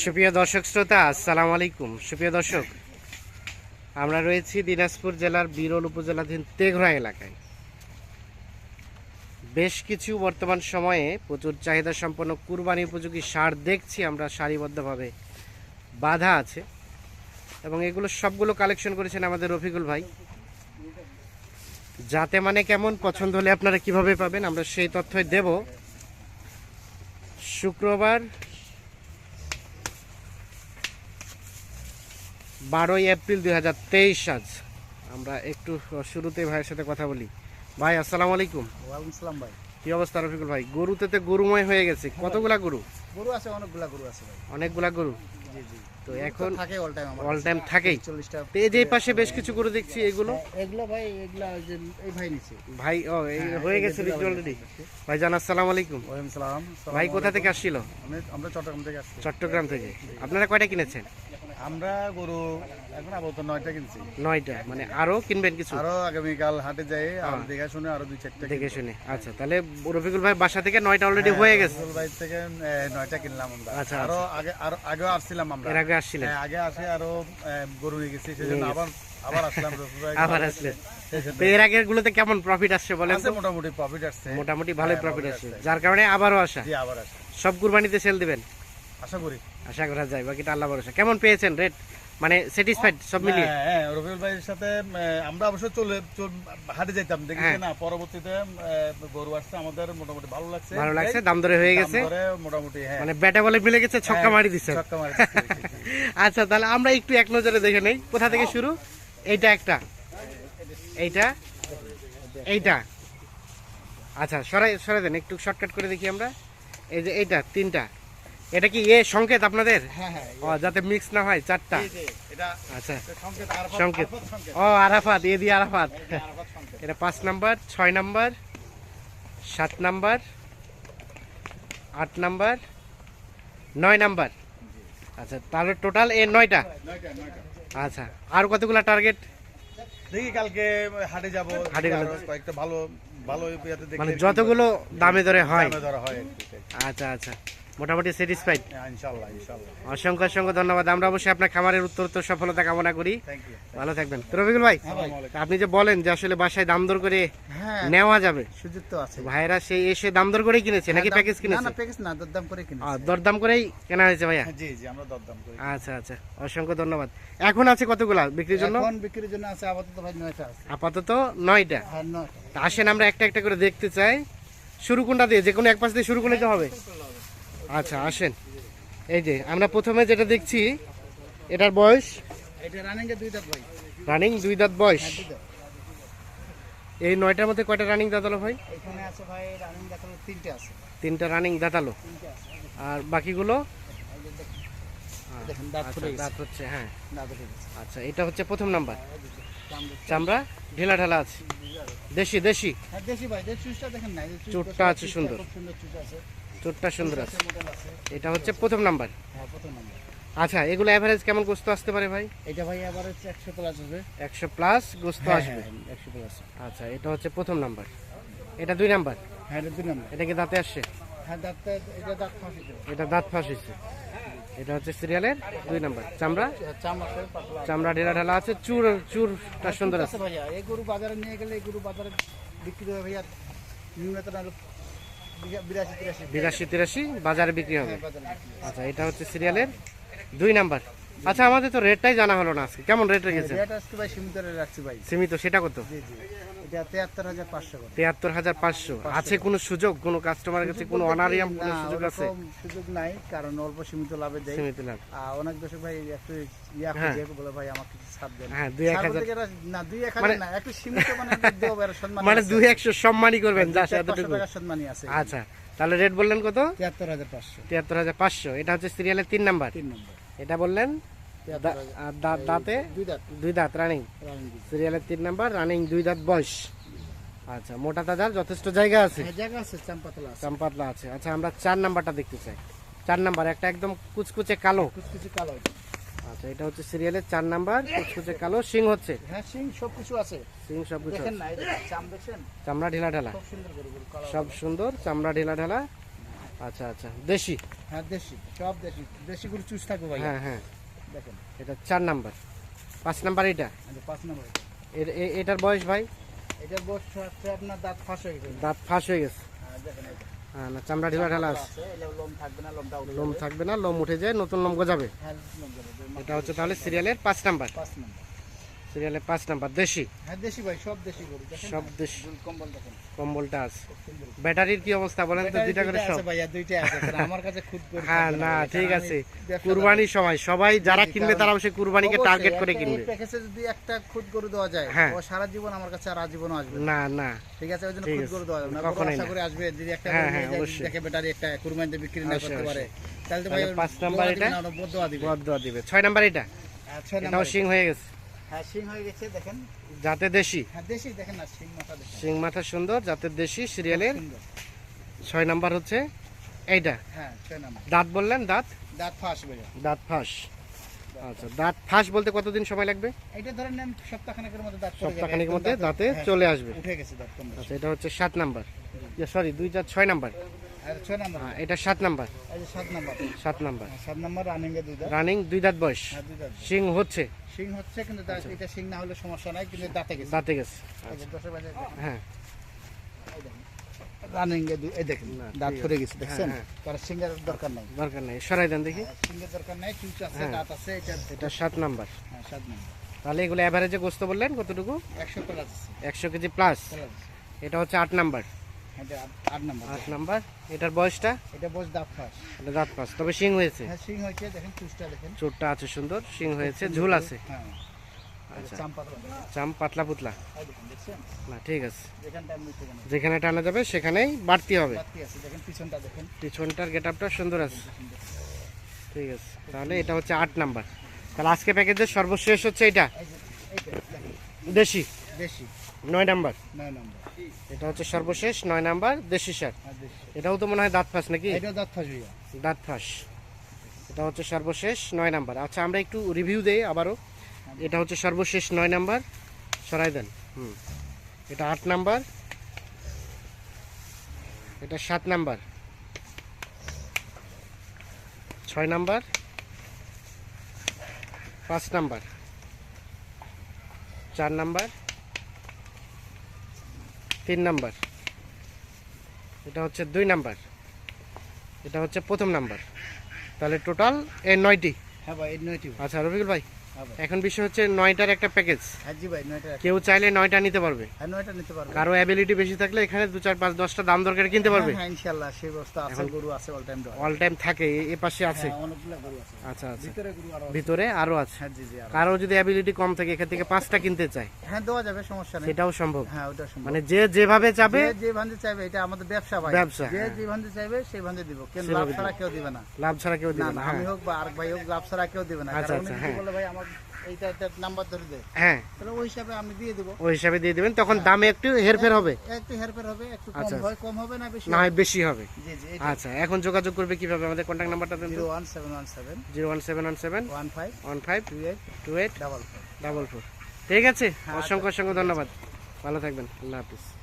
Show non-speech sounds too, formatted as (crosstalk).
সুপ্রিয় দর্শক শ্রোতা, আসসালামু আলাইকুম। সুপ্রিয় দর্শক, আমরা রয়েছি দিনাজপুর জেলার বিরল উপজেলাধীন তেঘরা এলাকায়। বেশ কিছু বর্তমান সময়ে প্রচুর চাহিদা সম্পন্ন কুরবানি উপযোগী সার দেখছি আমরা, সারিবদ্ধভাবে বাধা আছে। এবং এগুলো সবগুলো কালেকশন করেছেন আমাদের রফিকুল ভাই। যাতে মানে কেমন পছন্দ হলে আপনারা কীভাবে পাবেন, আমরা সেই তথ্যই দেব। শুক্রবার বারোই এপ্রিল দুই হাজার তেইশ আজ। আমরা একটু শুরুতে ভাইয়ের সাথে কথা বলি। ভাই আসসালামু আলাইকুম। ওয়ালাইকুম সালাম ভাই। কি অবস্থা রফিকুল ভাই? গরুতে তো গরুময় হয়ে গেছে। কতগুলা গরু? গরু আছে অনেকগুলা গরু আছে ভাই। অনেকগুলা গরু? জি জি। তো এখন থাকে অল টাইম আমার অল টাইম থাকেই। চল্লিশটা তো এই যে পাশে বেশ কিছু গরু দেখছি এগুলো? এগুলো ভাই এগুলা এই ভাই নিছে। ভাই ও এই হ্যাঁ, হয়ে গেছে বিক্রি অলরেডি ভাই জান আসসালামু আলাইকুম। সালাম ভাই কোথা থেকে আসছিল? আমরা চট্টগ্রাম থেকে আসছি। চট্টগ্রাম থেকে। আপনারা কয়টা কিনেছেন? আমরা গরু এখন আপাতত নয়টা কিনছি। নয়টা মানে আরও কিনবেন কিছু? আরও আগামীকাল হাটে যাই আর দেখে শুনে আরও দুই চারটা দেখে শুনে। আচ্ছা তাহলে রফিকুল ভাই বাসা থেকে নয়টা অলরেডি হয়ে গেছে। রসুল ভাই থেকে নয়টা কিনলাম আমরা। আচ্ছা, আরও আগে আরও আগেও আসছিলাম আমরা। এর আগে আসছিলেন? হ্যাঁ, আগে আসে আরও গরু নিয়ে গেছি সেজন্য আবার আবার আসলাম রসুল ভাই। আবার আসলেন। এর আগের গুলোতে কেমন প্রফিট আসছে বলেন তো? মোটামুটি প্রফিট আসছে। মোটামুটি ভালোই হ্যাঁ, প্রফিট আসছে। আসছে। যার কারণে আবারও আসা। জি আবার আসে। সব কুরবানিতে সেল দিবেন? আশা করি। আশা করা যায় বাকিটা আল্লাহ ভরসা। কেমন পেয়েছেন রেট মানে স্যাটিসফাইড সব মিলিয়ে? হ্যাঁ, হ্যাঁ রবিউল ভাইয়ের সাথে আমরা অবশ্য চলে হাটে দেখেছি হ্যাঁ। না? পরবর্তীতে গরু আসছে আমাদের মোটামুটি ভালো লাগছে। ভালো লাগছে দাম দরে হয়ে গেছে। মোটামুটি হ্যাঁ। মানে ব্যাটা বলে মিলে গেছে ছক্কা হ্যাঁ, মারি দিচ্ছে ছক্কা মারি (laughs) আচ্ছা তাহলে আমরা একটু এক নজরে দেখে নেই। কোথা থেকে শুরু? এইটা একটা। এইটা? এইটা। আচ্ছা সরাই সরাই দেন একটু শর্টকাট করে দেখি আমরা। এই যে এইটা তিনটা। এটা কি এ সংকেত আপনাদের? হ্যাঁ হ্যাঁ যাতে মিক্স না হয় চারটা। আচ্ছা সংকেত। ও আরাফাত এ দিয়ে আরাফাত। এটা পাঁচ নাম্বার ছয় নাম্বার সাত নাম্বার আট নাম্বার নয় নাম্বার। আচ্ছা তাহলে টোটাল এ নয়টা। আচ্ছা আর কতগুলা টার্গেট দেখি কালকে হাটে যাব হাটে গেলে- কয়েকটা ভালো ভালো মানে যতগুলো দামে ধরে হয়। আচ্ছা আচ্ছা। মোটামুটি স্যাটিসফাইড হ্যাঁ, অসংখ্য অসংখ্য ধন্যবাদ। আমরা অবশ্যই আপনার খামারের উত্তর উত্তর সফলতা কামনা করি। ভালো থাকবেন। রবিকুল ভাই আপনি যে বলেন যে আসলে বাসায় দাম দর করে হ্যাঁ নেওয়া যাবে। সুযোগ তো আছে। ভাইরা সেই এসে দাম দর করেই কিনেছে নাকি প্যাকেজ কিনেছে? না প্যাকেজ না দরদাম করে কিনে দরদাম করেই কেনা হয়েছে ভাইয়া? জি জি আমরা দরদাম করি। আচ্ছা আচ্ছা অসংখ্য ধন্যবাদ। এখন আছে কতগুলা বিক্রির জন্য? এখন বিক্রির জন্য আছে আপাতত ভাই নয়টা আছে। আপাতত নয়টা। হ্যাঁ নয়টা। আসেন আমরা একটা একটা করে দেখতে চাই। শুরু কোনটা দিয়ে? যে কোনো এক পাশ দিয়ে শুরু করলে তো হবে। আচ্ছা আসেন। এই যে আমরা প্রথমে যেটা দেখছি এটার বয়স? রানিং দুই দাঁত বয়স। হ্যাঁ এই নয়টার মধ্যে কয়টা রানিং দাঁতালো ভাই? তিনটে রানিং দাঁতালো। আর বাকিগুলো? দাঁত আচ্ছা, হচ্ছে হ্যাঁ। আচ্ছা এটা হচ্ছে প্রথম নাম্বার চামড়া। ঢেলা ঢালা আছে। দেশি দেশি? হ্যাঁ চুটটা আছে সুন্দর। খুব সুন্দর আছে। এটা হচ্ছে প্রথম নাম্বার। হ্যাঁ প্রথম নম্বর। আচ্ছা এগুলো অ্যাভারেজ কেমন গোস্ত আসতে পারে ভাই? এটা ভাই হচ্ছে একশো প্লাস হবে। একশো প্লাস গোস্ত হ্যাঁ আসবে। হ্যাঁ একশো প্লাস আচ্ছা এটা হচ্ছে প্রথম নাম্বার। এটা দুই নাম্বার? হ্যাঁ এটা দুই নম্বর। এটা কি দাঁতে আসছে? হ্যাঁ দাঁতটা এটা দাঁত ফাঁসি দেবে এটা দাঁত ফাঁস এটা হচ্ছে সিরিয়ালের দুই নাম্বার। চামড়া? চাম চামড়া ঢেলা ঢালা আছে চুর চুরটা সুন্দর আছে ভাইয়া এই গরু বাজারে নিয়ে গেলে এই গরু বাজারে বিক্রি হবে ভাইয়া। বিঘা- বিরাশি তিরাশি বাজারে বিক্রি হবে। হ্যাঁ, বাজারে বিক্রি হবে। আচ্ছা এটা হচ্ছে সিরিয়ালের দুই নাম্বার। আচ্ছা আমাদের তো রেটটাই জানা হলো না আজকে। কেমন রেট রেখেছে রেট আজকে ভাই সীমিত রাখছি ভাই। সীমিত সেটা কত? জি জি। এটা তেহাত্তর হাজার পাঁচশো করে। তিয়াত্তর হাজার পাঁচশো। আছে কোনো সুযোগ? কোনো কাস্টমারের কাছে কোনো অনারিয়াম কোনো সুযোগ আছে? সুযোগ নাই কারণ অল্প সীমিত লাভে দেয় সীমিত লাভ। আর অনেক দর্শক ভাই একটু ইয়া হ্যাঁ। খুঁজে বলে ভাই আমাকে কিছু ছাড় দেন। হ্যাঁ, দুই এক ছাড় হাজার- বলতে গেলে না দুই এক মানে- হাজার না একটু সীমিত মানে দেবো আর সম্মান মানে আছে। দুই একশো সম্মানই করবেন যা এতটুকু। সম্মানই আছে। আচ্ছা তাহলে রেট বললেন কত? তিয়াত্তর হাজার পাঁচশো। তিয়াত্তর হাজার পাঁচশো। এটা হচ্ছে সিরিয়ালের তিন নাম্বার। তিন নম্বর। এটা বললেন দাঁতে দুই দাঁত। রানিং। সিরিয়ালের তিন নাম্বার রানিং দুই দাঁত বয়স। আচ্ছা মোটা তাজার যথেষ্ট জায়গা আছে? হ্যাঁ, জায়গা আছে চাম্পাতলা আছে। চাম্পাতলা আছে। আচ্ছা আমরা চার নাম্বারটা দেখতে চাই। চার নাম্বার একটা একদম কুচকুচে কালো। কিছু কালো। আচ্ছা এটা হচ্ছে সিরিয়ালের চার নাম্বার কুচকুচে কালো। সিং হচ্ছে? হ্যাঁ সিং সব কিছু আছে। সিং সব কিছু দেখেন না চাম দেখছেন চামড়া ঢিলা ঢালা। সব সুন্দর চামড়া ঢিলা ঢালা। আচ্ছা আচ্ছা। দেশি? হ্যাঁ দেশি। সব দেশি। দেশি গরু চুজ থাকবে ভাই হ্যাঁ হ্যাঁ। দেখেন। এটা চার নাম্বার। পাঁচ নাম্বার এটা? পাঁচ নম্বর এটা। এটার বয়স ভাই? এটার বয়স হচ্ছে আপনার দাঁত ফাঁস হয়ে গেছে। দাঁত ফাঁস হয়ে গেছে। হ্যাঁ। হ্যাঁ না চামড়া ঢিলা ঢালা আছে। লোম থাকবে না লোম উঠে যায় নতুন লোম গজাবে। হ্যাঁ। এটা হচ্ছে তাহলে সিরিয়ালের পাঁচ নাম্বার। পাঁচ নম্বর। সিরিয়ালের পাঁচ নাম্বার দেশি? হ্যাঁ দেশি ভাই সব দেশি গরু। সব দেশি। কম্বল দেখেন। কম্বলটা আছে। ব্যাটারির কি অবস্থা বলেন তো দুইটা করে সব? ভাইয়া, দুইটা আছে। আমার কাছে খুদ গরু হ্যাঁ না ঠিক আছে। কুরবানির সময় সবাই যারা কিনবে তারা অবশ্যই কুরবানিকে টার্গেট করে কিনবে। প্যাকেজে যদি একটা খুদ গরু দেওয়া যায় হ্যাঁ। ও সারা জীবন আমার কাছে আর আজীবনও আসবে না। না ঠিক আছে ওই জন্য খুদ গরু দেওয়া যাবে না। আশা। করে আসবে যদি একটা হ্যাঁ, অবশ্যই। দেখে ব্যাটারি একটা কুরবানিতে বিক্রি না করতে পারে তাহলে তো ভাই পাঁচ নাম্বার এটা? বদোয়া দিবে। বদ দেওয়া দিবে। ছয় নাম্বার এটা? ছয় নাম্বার শিং হয়ে গেছে। হ্যাঁ শিং হয়ে গেছে দেখেন। যাতে দেশি? হ্যাঁ দেশি দেখেন না শিং মাথা দেখেন। শিং মাথা সুন্দর জাতের দেশি সিরিয়ালের। সুন্দর। ছয় নাম্বার হচ্ছে এইটা। হ্যাঁ ছয় নাম্বার। দাঁত বললেন দাঁত? দাঁত ফাঁস ভাইয়া। দাঁত ফাঁস। আচ্ছা দাঁত ফাঁস বলতে কতদিন সময় লাগবে? এটা ধরেন নেন সপ্তাহখানেকের মধ্যে দাঁত সপ্তাহখানেকের মধ্যে দাঁতে হ্যাঁ, চলে আসবে। উঠে গেছে দাঁত আচ্ছা এটা হচ্ছে সাত নাম্বার। সরি দুইটা ছয় নাম্বার। হ্যাঁ এটা সাত নাম্বার। এই সাত নাম্বার। সাত নাম্বার। হ্যাঁ, সাত নাম্বার রানিং এ দুই দাঁত। রানিং দুই দাঁত বয়স। হ্যাঁ দুই দাঁত শিং হচ্ছে। শিং হচ্ছে কিন্তু দাঁত এটা শিং না হলে সমস্যা নাই কিন্তু দাঁতে গেছে। দাঁতে গেছে। বাজে হ্যাঁ। রানিং এ এই দেখেন না, দাঁত গেছে দেখছেন? হ্যাঁ, কারণ সিঙ্গের দরকার নাই। দরকার নেই। সরাই দেন দেখি। সিঙ্গের দরকার নাই চুচ আছে হ্যাঁ। দাঁত আছে এটা এটা সাত নাম্বার। হ্যাঁ সাত নাম্বার। তাহলে এগুলো অ্যাভারেজে গোস্ত বললেন কতটুকু? একশো প্লাস একশো কেজি প্লাস এটা হচ্ছে আট নাম্বার। এটা আট- আট নাম্বার আট নাম্বার। এটার বয়সটা? এটা বস দাঁত এটা দাঁত পাঁচ তবে শিং হয়েছে? হ্যাঁ সিং হয়েছে দেখেন চুচটা দেখেন। চোটটা আছে সুন্দর শিং হয়েছে ঝুল আছে। হ্যাঁ। আচ্ছা। চাম পাতলা পুতলা না ঠিক আছে। যেখানে টানা যাবে সেখানেই বাড়তি হবে। পিছনটার গেট আপটা সুন্দর আছে। ঠিক আছে। তাহলে এটা হচ্ছে আট নাম্বার। তাহলে আজকে প্যাকেজের সর্বশেষ হচ্ছে এটা। দেশি? দেশি। নয় নাম্বার। নয় নম্বর। এটা হচ্ছে সর্বশেষ নয় নাম্বার দেশি সার এটাও তো মনে হয় দাঁত ফাঁস নাকি? দাঁত ফাঁস দাঁত ফাঁস। এটা হচ্ছে সর্বশেষ নয় নাম্বার। আচ্ছা আমরা একটু রিভিউ দেই আবারও। এটা হচ্ছে সর্বশেষ নয় নাম্বার। সরাই দেন। হুম। এটা আট নাম্বার। এটা সাত নাম্বার। ছয় নাম্বার। পাঁচ নাম্বার। চার নাম্বার। তিন নাম্বার। এটা হচ্ছে দুই নাম্বার। এটা হচ্ছে প্রথম নাম্বার। তাহলে টোটাল এ নয়টি। হ্যাঁ ভাই নয়টি। আচ্ছা রফিকুল হ্যাঁ ভাই। এখন বিষয় হচ্ছে নয়টার একটা প্যাকেজ হ্যাঁ কেউ চাইলে নয়টা নিতে পারবে। হ্যাঁ নয়টা নিতে পারব। কারও অ্যাবিলিটি বেশি থাকলে এখানে দু চার পাঁচ দশটা দাম দরকারে কিনতে পারবে। হ্যাঁ, হ্যাঁ ইনশাআল্লাহ সেই ব্যবস্থা আছে গরু আছে অল টাইম অল টাইম থাকে এ- পাশে আছে। হ্যাঁ আচ্ছা আচ্ছা। ভিতরে গরু আরও আছে। ভিতরে আরও আছে। হ্যাঁ জি জি আরও। কারও যদি অ্যাবিলিটি কম থাকে এখান থেকে পাঁচটা কিনতে চায়। হ্যাঁ দেওয়া যাবে সমস্যা নেই। সেটাও সম্ভব। হ্যাঁ ওটা সম্ভব। মানে যে যেভাবে যাবে যে ভান্ডে চাইবে এটা আমাদের ব্যবসা ভাই। ব্যবসা, যে হ্যাঁ। যে ভান্ডে চাইবে সেই ভান্ডে দিব। কেন লাভ ছাড়া কেউ দিবে না। লাভ ছাড়া কেউ দিবে না আমি হ্যাঁ। হোক বা আরেক ভাই হোক লাভ ছাড়া কেউ দিবে না। আচ্ছা, কারণ উনি আচ্ছা, হ্যাঁ। বলে ভাই আমার এইটা নাম্বার ধরে দে হ্যাঁ। তাহলে ওই হিসাবে আমি দিয়ে দেবো। ওই হিসাবে দিয়ে দিবেন তখন দামে একটু হেরফের হবে। একটু হেরফের হবে একটু কম আচ্ছা, হয় কম হবে না বেশি না বেশি হবে। জি জি আচ্ছা এখন যোগাযোগ করবে কীভাবে? আমাদের কন্ট্যাক্ট নাম্বারটা দেন ডাবল ফোর ঠিক আছে? হ্যাঁ, অসংখ্য অসংখ্য ধন্যবাদ। ভালো থাকবেন। আল্লাহ হাফিজ।